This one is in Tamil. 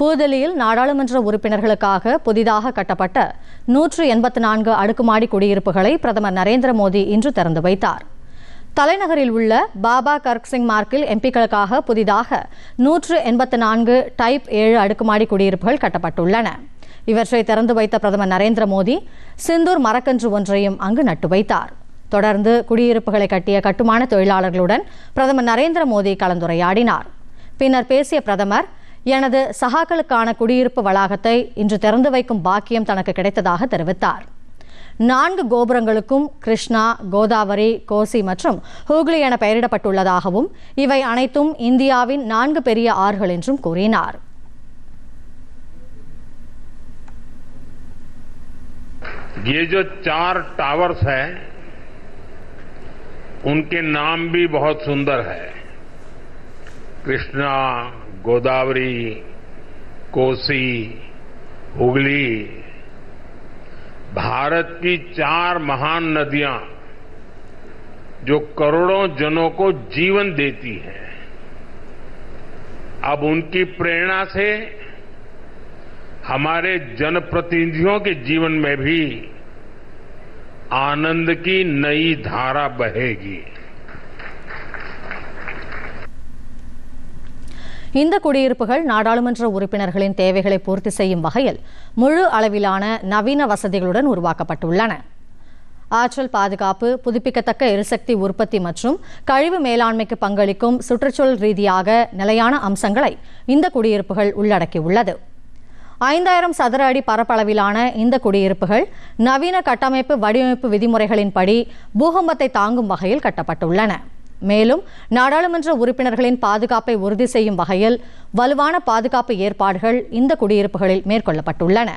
புதுதில்லியில் நாடாளுமன்ற உறுப்பினர்களுக்காக புதிதாக கட்டப்பட்ட நூற்று எண்பத்தி நான்கு அடுக்குமாடி குடியிருப்புகளை பிரதமர் நரேந்திர மோடி இன்று திறந்து வைத்தார். தலைநகரில் உள்ள பாபா கர்க்சிங் மார்க்கில் எம்பிக்களுக்காக புதிதாக நூற்று எண்பத்தி நான்கு டைப் ஏழு அடுக்குமாடி குடியிருப்புகள் கட்டப்பட்டுள்ளன. இவற்றை திறந்து வைத்த பிரதமர் நரேந்திர மோடி சிந்தூர் மரக்கன்று ஒன்றையும் அங்கு நட்டு வைத்தார். தொடர்ந்து குடியிருப்புகளை கட்டிய கட்டுமான தொழிலாளர்களுடன் பிரதமர் நரேந்திர மோடி கலந்துரையாடினார். பின்னர் பேசிய பிரதமர் எனது சகாக்களுக்கான குடியிருப்பு வளாகத்தை இன்று திறந்து வைக்கும் பாக்கியம் தனக்கு கிடைத்ததாக தெரிவித்தார் நான்கு கோபுரங்களுக்கும் கிருஷ்ணா கோதாவரி கோசி மற்றும் ஹூக்ளி என பெயரிடப்பட்டுள்ளதாகவும் இவை அனைத்தும் இந்தியாவின் நான்கு பெரிய ஆறுகள் என்றும் கூறினார் ये जो चार टावर्स हैं उनके नाम भी बहुत सुंदर है कृष्णा, गोदावरी, कोसी, हुगली। भारत की चार महान नदियाँ जो करोड़ों जनों को जीवन देती हैं। अब उनकी प्रेरणा से हमारे जनप्रतिनिधियों के जीवन में भी आनंद की नई धारा बहेगी। இந்த குடியிருப்புகள் நாடாளுமன்ற உறுப்பினர்களின் தேவைகளை பூர்த்தி செய்யும் வகையில் முழு அளவிலான நவீன வசதிகளுடன் உருவாக்கப்பட்டுள்ளன. ஆற்றல் பாதுகாப்பு புதுப்பிக்கத்தக்க எரிசக்தி உற்பத்தி மற்றும் கழிவு மேலாண்மைக்கு பங்களிக்கும் சுற்றுச்சூழல் ரீதியாக நிலையான அம்சங்களை இந்த குடியிருப்புகள் உள்ளடக்கியுள்ளது. ஐந்தாயிரம் சதுர அடி பரப்பளவிலான இந்த குடியிருப்புகள் நவீன கட்டமைப்பு வடிவமைப்பு விதிமுறைகளின்படி பூகம்பத்தை தாங்கும் வகையில் கட்டப்பட்டுள்ளன. மேலும் நாடாளுமன்ற உறுப்பினர்களின் பாதுகாப்பை உறுதி செய்யும் வகையில் வலுவான பாதுகாப்பு ஏற்பாடுகள் இந்த குடியிருப்புகளில் மேற்கொள்ளப்பட்டுள்ளன.